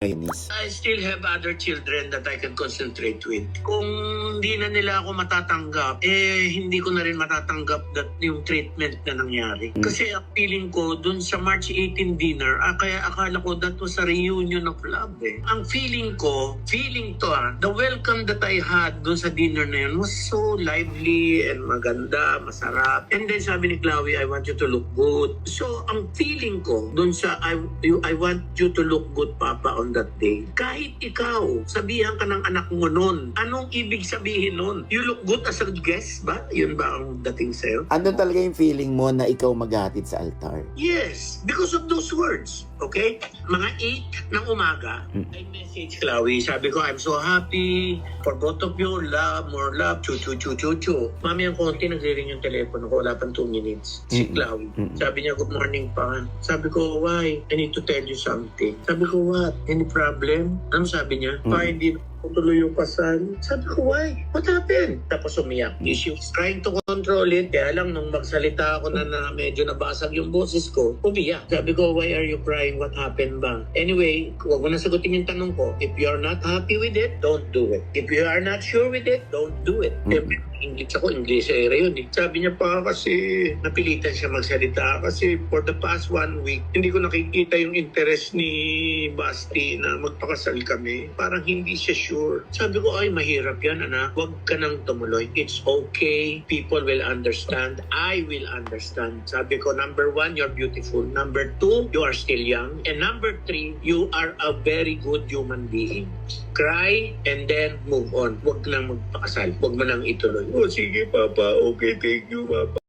Eunice. I still have other children that I can concentrate with. Kung hindi na nila ako matatanggap, eh hindi ko na rin matatanggap that yung treatment na nangyari. Mm. Kasi ang feeling ko dun sa March 18 dinner, ah, kaya akala ko that was a reunion of love eh. Ang feeling ko, feeling to ah, the welcome that I had dun sa dinner na yun was so lively and maganda, masarap. And then sabi ni Chloe, I want you to look good. So ang feeling ko dun sa I, you, I want you to look good, Papa, on that day. Kahit ikaw, sabihan ka ng anak mo nun, anong ibig sabihin nun? You look good as a guest ba? Yun ba ang dating sa'yo? Andun talaga yung feeling mo na ikaw maghatid sa altar. Yes, because of those words. Okay? Mga 8 ng umaga, Mm. I message Chloe. Sabi ko, I'm so happy for both of you. Love, more love. Chu, chu, chu, chu, chu. Mami, ang konti, nagre-ring yung telepono ko. Wala pang 2 minutes. Si Mm. Chloe. Mm. Sabi niya, good morning pa. Sabi ko, why? I need to tell you something. Sabi ko, what? Any problem? Ano sabi niya? Mm. Pa, hindi tuloy yung kasal. Sabi ko, why? What happened? Tapos umiyak. She was trying to control it. Kaya lang, nung magsalita ako na, na medyo nabasag yung boses ko, umiyak. Sabi ko, why are you crying? What happened ba? Anyway, huwag mo na sagutin yung tanong ko. If you're not happy with it, don't do it. If you are not sure with it, don't do it. Mm. Eh, English ako, English era yun eh. Sabi niya pa kasi napilitan siya magsalita kasi for the past one week, hindi ko nakikita yung interest ni Basti na magpakasal kami. Parang hindi siya sure. Sabi ko, ay mahirap yan anak. Huwag ka nang tumuloy. It's okay. People will understand. I will understand. Sabi ko, number one, you're beautiful. Number two, you are still young. And number three, you are a very good human being. Cry and then move on. Huwag nang magpakasal. Huwag mo nang ituloy. Oh, sige, Papa. Okay, thank you, Papa.